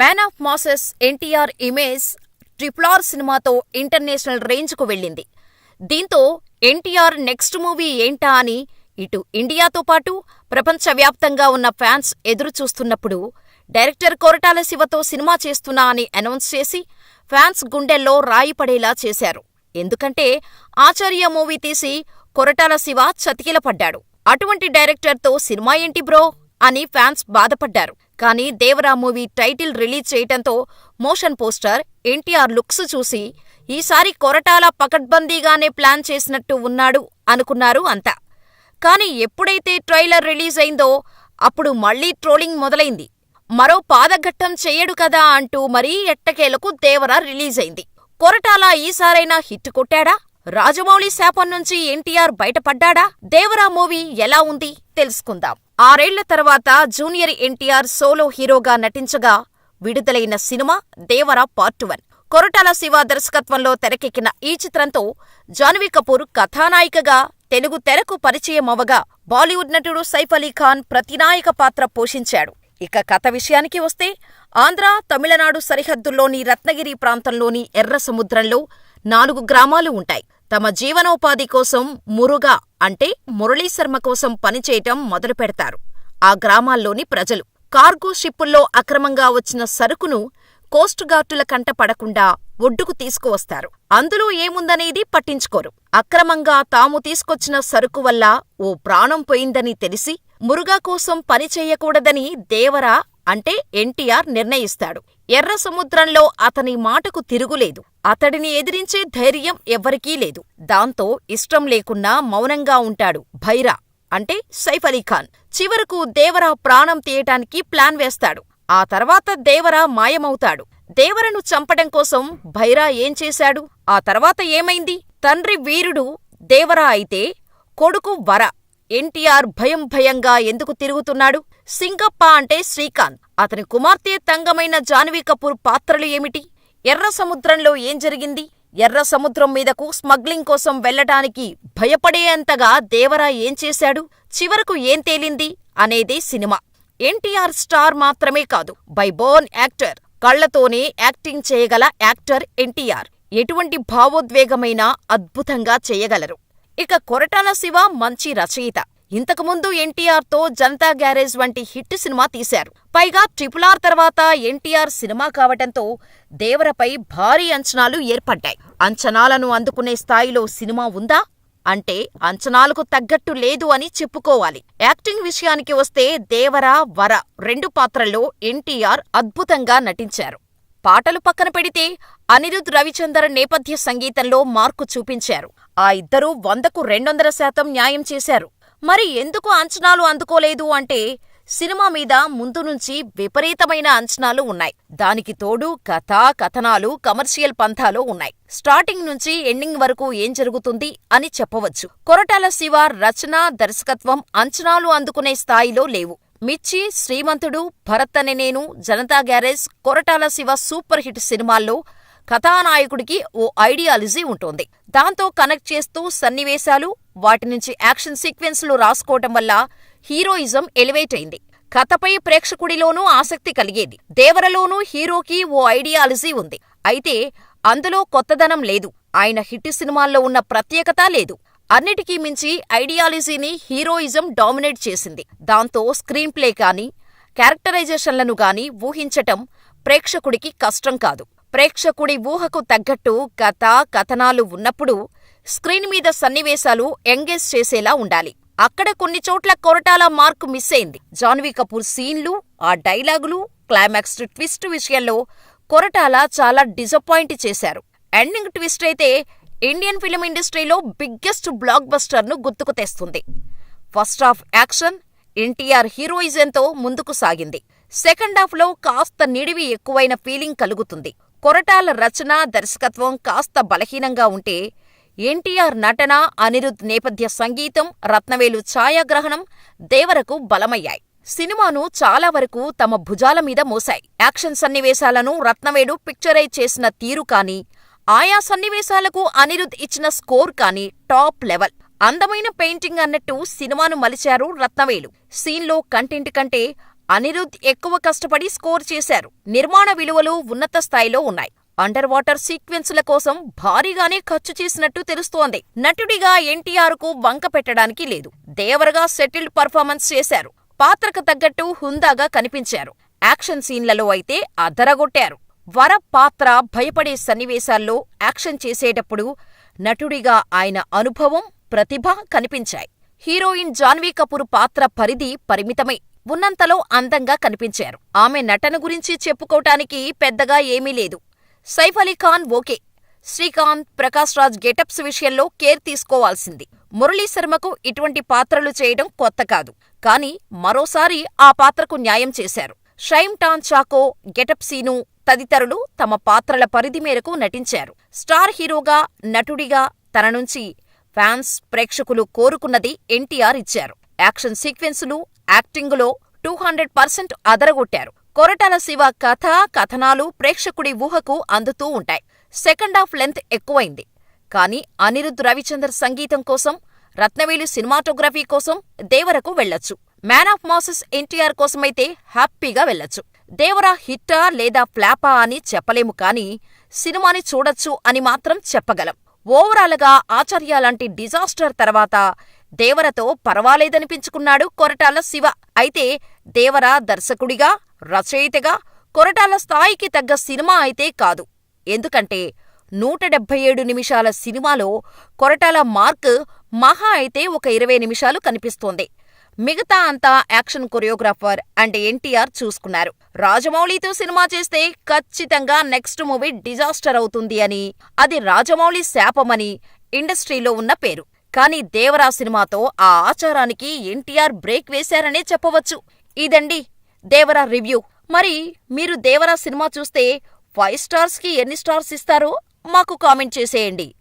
Man of masses NTR image triple R సినిమాతో international రేంజ్కు వెళ్ళింది. దీంతో ఎన్టీఆర్ నెక్స్ట్ మూవీ ఏంటా అని ఇటు ఇండియాతో పాటు ప్రపంచవ్యాప్తంగా ఉన్న ఫ్యాన్స్ ఎదురుచూస్తున్నప్పుడు డైరెక్టర్ కొరటాల శివతో సినిమా చేస్తున్నా అని అనౌన్స్ చేసి ఫ్యాన్స్ గుండెల్లో రాయి పడేలా చేశారు. ఎందుకంటే ఆచార్య మూవీ తీసి కొరటాల శివ చతికిలపడ్డాడు. అటువంటి డైరెక్టర్తో సినిమా ఏంటి బ్రో? అని ఫ్యాన్స్ బాధపడ్డారు. కానీ దేవరా మూవీ టైటిల్ రిలీజ్ చేయటంతో మోషన్ పోస్టర్ ఎన్టీఆర్ లుక్స్ చూసి ఈసారి కొరటాల పకడ్బందీగానే ప్లాన్ చేసినట్టు ఉన్నాడు అనుకున్నారు అంతా. కానీ ఎప్పుడైతే ట్రైలర్ రిలీజ్ అయిందో అప్పుడు మళ్ళీ ట్రోలింగ్ మొదలైంది. మరో పాదఘట్టం చెయ్యడు కదా అంటూ మరీ ఎట్టకేలకు దేవర రిలీజ్ అయింది. కొరటాల ఈసారైనా హిట్ కొట్టాడా? రాజమౌళి శాపం నుంచి ఎన్టీఆర్ బయటపడ్డాడా? దేవరా మూవీ ఎలా ఉంది? తెలుసుకుందాం. ఆరేళ్ళ తర్వాత జూనియర్ ఎన్టీఆర్ సోలో హీరోగా నటించగా విడుదలైన cinema Devara part one. Koratala Siva దర్శకత్వంలో తెరకెక్కిన ఈ చిత్రంతో జాన్వీ కపూర్ కథానాయికగా తెలుగు తెరకు పరిచయమవగా బాలీవుడ్ నటుడు సైఫ్ అలీ ఖాన్ ప్రతినాయక పాత్ర పోషించాడు. ఇక కథ విషయానికి వస్తే ఆంధ్ర తమిళనాడు సరిహద్దుల్లోని రత్నగిరి ప్రాంతంలోని ఎర్ర సముద్రంలో నాలుగు గ్రామాలు ఉంటాయి. తమ జీవనోపాధి కోసం మురుగా అంటే మురళీశర్మ కోసం పనిచేయటం మొదలుపెడతారు ఆ గ్రామాల్లోని ప్రజలు కార్గో షిప్పుల్లో అక్రమంగా వచ్చిన సరుకును కోస్టుగార్డుల కంట పడకుండా ఒడ్డుకు తీసుకువస్తారు. అందులో ఏముందనేది పట్టించుకోరు. అక్రమంగా తాము తీసుకొచ్చిన సరుకు వల్ల ఓ ప్రాణం పోయిందని తెలిసి మురుగా కోసం పనిచేయకూడదని దేవరా అంటే ఎన్టీఆర్ నిర్ణయిస్తాడు. ఎర్ర సముద్రంలో అతని మాటకు తిరుగులేదు. అతడిని ఎదిరించే ధైర్యం ఎవ్వరికీ లేదు. దాంతో ఇష్టం లేకున్నా మౌనంగా ఉంటాడు భైరా అంటే సైఫ్ అలీఖాన్ చివరకు దేవరా ప్రాణం తీయటానికి ప్లాన్ వేస్తాడు. ఆ తర్వాత దేవరా మాయమవుతాడు. దేవరను చంపడం కోసం భైరా ఏం చేశాడు? ఆ తర్వాత ఏమైంది? తండ్రి వీరుడు దేవరా అయితే కొడుకు వర ఎన్టీఆర్ భయం భయంగా ఎందుకు తిరుగుతున్నాడు? సింగప్ప అంటే శ్రీకాంత్. అతని కుమార్తె తంగమైన జాన్వీ కపూర్ పాత్రలు ఏమిటి? ఎర్ర సముద్రంలో ఏం జరిగింది? ఎర్ర సముద్రం మీదకు స్మగ్లింగ్ కోసం వెళ్ళటానికి భయపడేంతగా దేవరా ఏం చేశాడు? చివరకు ఏం తేలింది? అనేదే సినిమా. ఎన్టీఆర్ స్టార్ మాత్రమే కాదు బై బోర్న్ యాక్టర్ కళ్ళతోనే యాక్టింగ్ చేయగల యాక్టర్ ఎన్టీఆర్. ఎటువంటి భావోద్వేగమైనా అద్భుతంగా చేయగలరు. ఇక కొరటాల శివ మంచి రచయిత. ఇంతకుముందు ఎన్టీఆర్తో జనతా గ్యారేజ్ వంటి హిట్ సినిమా తీశారు. పైగా ట్రిపుల్ ఆర్ తర్వాత ఎన్టీఆర్ సినిమా కావటంతో దేవరపై భారీ అంచనాలు ఏర్పడ్డాయి. అంచనాలను అందుకునే స్థాయిలో సినిమా ఉందా? అంటే అంచనాలకు తగ్గట్టు లేదు అని చెప్పుకోవాలి. యాక్టింగ్ విషయానికి వస్తే దేవర వర రెండు పాత్రల్లో ఎన్టీఆర్ అద్భుతంగా నటించారు. పాటలు పక్కన పెడితే అనిరుద్ రవిచందర్ నేపథ్య సంగీతంలో మార్కు చూపించారు. ఆ ఇద్దరూ వందకు రెండొందల శాతం న్యాయం చేశారు. మరి ఎందుకు అంచనాలు అందుకోలేదు అంటే సినిమా మీద ముందు నుంచి విపరీతమైన అంచనాలు ఉన్నాయి. దానికి తోడు కథ కథనాలు కమర్షియల్ పంథాలో ఉన్నాయి. స్టార్టింగ్ నుంచి ఎండింగ్ వరకు ఏం జరుగుతుంది అని చెప్పవచ్చు. కొరటాల శివ రచన దర్శకత్వం అంచనాలు అందుకునే స్థాయిలో లేవు. మిర్చి Srimanthudu Bharat Ane Nenu Janatha garage Koratala Siva super hit సినిమాల్లో కథానాయకుడికి ఓ ఐడియాలజీ ఉంటుంది. దాంతో కనెక్ట్ చేస్తూ సన్నివేశాలు వాటి నుంచి యాక్షన్ సీక్వెన్స్లు రాసుకోవటం వల్ల హీరోయిజం ఎలివేట్ అయింది. కథపై ప్రేక్షకుడిలోనూ ఆసక్తి కలిగేది. దేవరలోనూ హీరోకి ఓ ఐడియాలజీ ఉంది. అయితే అందులో కొత్తదనం లేదు. ఆయన హిట్ సినిమాల్లో ఉన్న ప్రత్యేకత లేదు. అన్నిటికీ మించి ఐడియాలజీని హీరోయిజం డామినేట్ చేసింది. దాంతో స్క్రీన్ ప్లే కానీ క్యారెక్టరైజేషన్లను గాని ఊహించటం ప్రేక్షకుడికి కష్టం కాదు. ప్రేక్షకుడి ఊహకు తగ్గట్టు కథ కథనాలు ఉన్నప్పుడు స్క్రీన్ మీద సన్నివేశాలు ఎంగేజ్ చేసేలా ఉండాలి. అక్కడ కొన్ని చోట్ల కొరటాల మార్క్ మిస్ అయింది. జాన్వీ కపూర్ సీన్లు ఆ డైలాగులు క్లైమాక్స్ ట్విస్ట్ విషయంలో కొరటాల చాలా డిసప్పాయింట్ చేశారు. ఎండింగ్ ట్విస్ట్ అయితే ఇండియన్ ఫిలిం ఇండస్ట్రీలో బిగ్గెస్ట్ బ్లాక్ బస్టర్ను గుర్తుకు తెస్తుంది. ఫస్ట్ హాఫ్ యాక్షన్ ఎన్టీఆర్ హీరోయిజంతో ముందుకు సాగింది. సెకండ్ హాఫ్లో కాస్త నిడివి ఎక్కువైన ఫీలింగ్ కలుగుతుంది. కొరటాల రచన దర్శకత్వం కాస్త బలహీనంగా ఉంటే ఎన్టీఆర్ నటన అనిరుద్ నేపథ్య సంగీతం రత్నవేలు ఛాయాగ్రహణం దేవరకు బలమయ్యాయి. సినిమాను చాలా వరకు తమ భుజాల మీద మోశాయి. యాక్షన్ సన్నివేశాలను రత్నవేలు పిక్చరైజ్ చేసిన తీరు కానీ ఆయా సన్నివేశాలకు అనిరుద్ ఇచ్చిన స్కోర్ కానీ టాప్ లెవెల్. అందమైన పెయింటింగ్ అన్నట్టు సినిమాను మలిచారు రత్నవేలు. సీన్లో కంటెంట్ కంటే అనిరుద్ ఎక్కువ కష్టపడి స్కోర్ చేశారు. నిర్మాణ విలువలు ఉన్నత స్థాయిలో ఉన్నాయి. అండర్ వాటర్ సీక్వెన్సుల కోసం భారీగానే ఖర్చు చేసినట్టు తెలుస్తోంది. నటుడిగా ఎన్టీఆర్కు వంక పెట్టడానికి లేదు. దేవరగా సెటిల్డ్ పర్ఫార్మెన్స్ చేశారు. పాత్రకు తగ్గట్టు హుందాగా కనిపించారు. యాక్షన్ సీన్లలో అయితే అదరగొట్టారు. వర పాత్ర భయపడే సన్నివేశాల్లో యాక్షన్ చేసేటప్పుడు నటుడిగా ఆయన అనుభవం ప్రతిభ కనిపించాయి. హీరోయిన్ జాన్వీ కపూర్ పాత్ర పరిధి పరిమితమే. ఉన్నంతలో అందంగా కనిపించారు. ఆమె నటన గురించి చెప్పుకోటానికి పెద్దగా ఏమీ లేదు. సైఫ్ అలీ ఖాన్ ఓకే. శ్రీకాంత్ ప్రకాష్ రాజ్ గెటప్స్ విషయంలో కేర్ తీసుకోవాల్సింది. మురళీ శర్మకు ఇటువంటి పాత్రలు చేయడం కొత్త కాదు. కానీ మరోసారి ఆ పాత్రకు న్యాయం చేశారు. షైమ్ టాన్ చాకో గెటప్ సీను తదితరులు తమ పాత్రల పరిధి మేరకు నటించారు. స్టార్ హీరోగా నటుడిగా తన నుంచి ఫ్యాన్స్ ప్రేక్షకులు కోరుకున్నది ఎన్టీఆర్ ఇచ్చారు. యాక్షన్ సీక్వెన్సులు యాక్టింగులో టూ హండ్రెడ్ పర్సెంట్ అదరగొట్టారు. కొరటాల శివ కథ కథనాలు ప్రేక్షకుడి ఊహకు అందుతూ ఉంటాయి. సెకండ్ హాఫ్ లెంత్ ఎక్కువైంది. కానీ అనిరుద్ రవిచందర్ సంగీతం కోసం రత్నవేలు సినిమాటోగ్రఫీ కోసం దేవరకు వెళ్ళొచ్చు. మ్యాన్ ఆఫ్ మాసెస్ ఎన్టీఆర్ కోసమైతే హ్యాపీగా వెళ్ళొచ్చు దేవరా హిట్టా లేదా ఫ్లాపా అని చెప్పలేము కానీ సినిమాని చూడొచ్చు అని మాత్రం చెప్పగలం. ఓవరాల్గా ఆచార్య లాంటి డిజాస్టర్ తర్వాత దేవరతో పర్వాలేదనిపించుకున్నాడు కొరటాల శివ. అయితే దేవర దర్శకుడిగా రచయితగా కొరటాల స్థాయికి తగ్గ సినిమా అయితే కాదు. ఎందుకంటే నూట డెబ్బై ఏడు నిమిషాల సినిమాలో కొరటాల మార్క్ మహా అయితే ఒక ఇరవై నిమిషాలు కనిపిస్తోంది. మిగతా అంతా యాక్షన్ కొరియోగ్రాఫర్ అండ్ ఎన్టీఆర్ చూసుకున్నారు. రాజమౌళితో సినిమా చేస్తే ఖచ్చితంగా నెక్స్ట్ మూవీ డిజాస్టర్ అవుతుంది అని అది రాజమౌళి శాపమని ఇండస్ట్రీలో ఉన్న పేరు. కానీ దేవరా సినిమాతో ఆ ఆచారానికి ఎన్టీఆర్ బ్రేక్ వేశారనే చెప్పవచ్చు. ఇదండి దేవరా రివ్యూ. మరి మీరు దేవరా సినిమా చూస్తే ఫైవ్ స్టార్స్కి ఎన్ని స్టార్స్ ఇస్తారో మాకు కామెంట్ చేసేయండి.